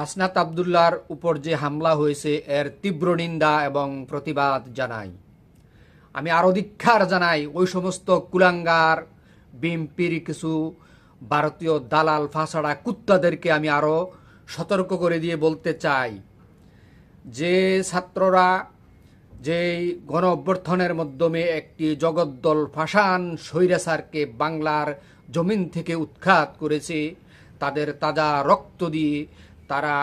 হাসনাত আবদুল্লার উপর যে হামলা হয়েছে, এর তীব্র নিন্দা এবং প্রতিবাদ জানাই। আমি আরও ধিক্ষার জানাই, ওই সমস্ত কুলাঙ্গার বিএমপির কিছু ভারতীয় দালাল, ফাঁসাড়া কুত্তাদেরকে আমি আরও সতর্ক করে দিয়ে বলতে চাই যে ছাত্ররা যেই গণ অভ্যর্থনের মাধ্যমে একটি জগদ্দল ফাঁসান স্বৈরাচারকে বাংলার জমিন থেকে উৎখাত করেছে, তাদের তাজা রক্ত দিয়ে তারা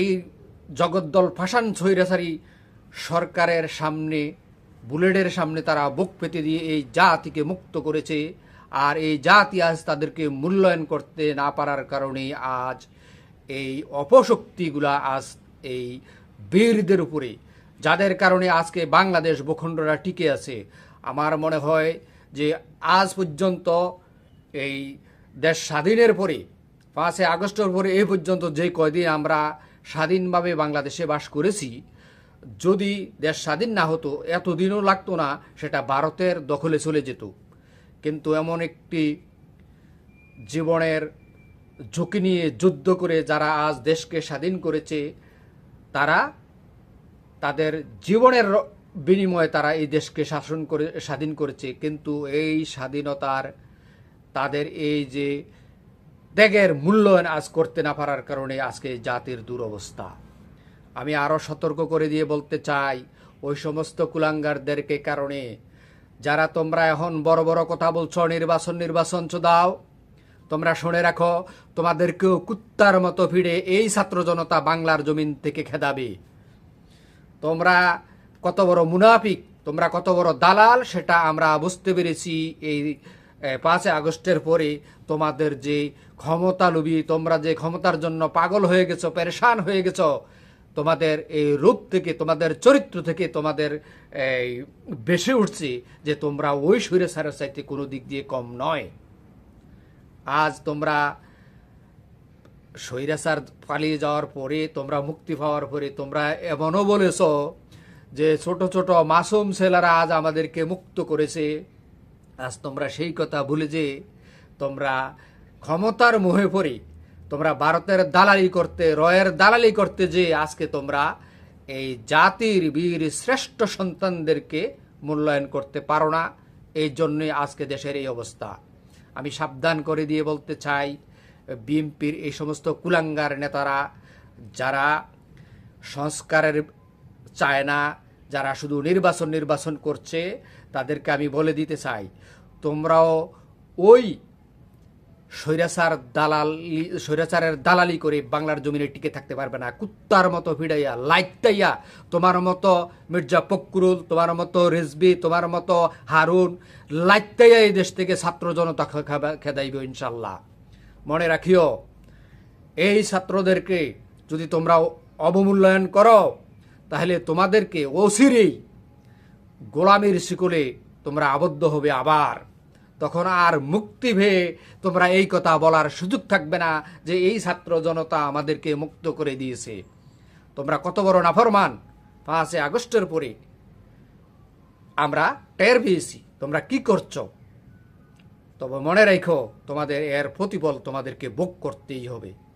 এই জগদ্দল ফাঁসান স্বৈরাচারী সরকারের সামনে, বুলেটের সামনে তারা বুক পেতে দিয়ে এই জাতিকে মুক্ত করেছে। আর এই জাতি আজ তাদেরকে মূল্যায়ন করতে না পারার কারণে আজ এই অপশক্তিগুলা আজ এই বীরদের উপরে। যাদের কারণে আজকে বাংলাদেশ ভূখণ্ডরা টিকে আছে। আমার মনে হয় যে আজ পর্যন্ত এই দেশ স্বাধীনের পরে পাঁচই আগস্টের পরে এই পর্যন্ত যে কয়দিন আমরা স্বাধীনভাবে বাংলাদেশে বাস করেছি, যদি দেশ স্বাধীন না হতো, এতদিনও লাগতো না সেটা ভারতের দখলে চলে যেত। কিন্তু এমন একটি জীবনের ঝুঁকি নিয়ে যুদ্ধ করে যারা আজ দেশকে স্বাধীন করেছে, তারা তাদের জীবনের বিনিময়ে তারা এই দেশকে শাসন করে, স্বাধীন করেছে। কিন্তু এই স্বাধীনতার তাদের এই যে ত্যাগের মূল্যায়ন আজ করতে না পারার কারণে আজকে জাতির দুরবস্থা। আমি আরও সতর্ক করে দিয়ে বলতে চাই, ওই সমস্ত কুলাঙ্গারদেরকে কারণে, যারা তোমরা এখন বড় বড় কথা বলছো, নির্বাচন নির্বাচন দাও। তোমরা শুনে রাখো, তোমাদেরকেও কুত্তার মতো ভিড়ে এই ছাত্র জনতা বাংলার জমিন থেকে খেদাবে। তোমরা কত বড় মুনাফিক, তোমরা কত বড় দালাল, সেটা আমরা বুঝতে পেরেছি এই পাঁচই আগস্টের পরে তোমাদের যে ক্ষমতা লুবি, তোমরা যে ক্ষমতার জন্য পাগল হয়ে গেছো, পেরেশান হয়ে গেছো, তোমাদের এই রূপ থেকে, তোমাদের চরিত্র থেকে তোমাদের এই বেশি উঠছে যে তোমরা ওই সুরে সারের চাইতে কোনো দিক দিয়ে কম নয়। আজ তোমরা স্বৈরাচার পালিয়ে যাওয়ার পরে, তোমরা মুক্তি পাওয়ার পরে, তোমরা এমনও বলেছ যে ছোট ছোট মাসুম ছেলেরা আজ আমাদেরকে মুক্ত করেছে। আজ তোমরা সেই কথা ভুলে যে তোমরা ক্ষমতার মোহে পড়ে, তোমরা ভারতের দালালি করতে, রয়ের দালালি করতে যে আজকে তোমরা এই জাতির বীর শ্রেষ্ঠ সন্তানদেরকে মূল্যায়ন করতে পারো না, এই জন্যই আজকে দেশের এই অবস্থা। আমি সাবধান করে দিয়ে বলতে চাই, বিএনপির এই সমস্ত কুলাঙ্গার নেতারা, যারা সংস্কারের চায় না যারা শুধু নির্বাচন নির্বাচন করছে, তাদেরকে আমি বলে দিতে চাই, তোমরাও ওই স্বৈরাচার দালালি, স্বৈরাচারের দালালি করে বাংলার জমিনে টিকে থাকতে পারবে না। কুত্তার মতো ভিড়াইয়া, লাইটাইয়া, তোমার মতো মির্জা ফকরুল তোমার মতো রেজবি, তোমার মতো হারুন, লাইটাইয়া এই দেশ থেকে ছাত্র জনতা খেদাইবে ইনশাল্লাহ মনে রাখিও, এই ছাত্রদেরকে যদি তোমরা অবমূল্যায়ন করো তাহলে তোমাদেরকে অচিরেই গোলামির শিকলে তোমরা আবদ্ধ হবে আবার। তখন আর মুক্তি ভেয়ে তোমরা এই কথা বলার সুযোগ থাকবে না যে এই ছাত্র জনতা আমাদেরকে মুক্ত করে দিয়েছে। তোমরা কত বড় নাফরমান? পাঁচই আগস্টের পরে আমরা টের পেয়েছি। তোমরা কি করছ? তবে মনে রেখো, তোমাদের এর প্রতিফল তোমাদেরকে ভোগ করতেই হবে।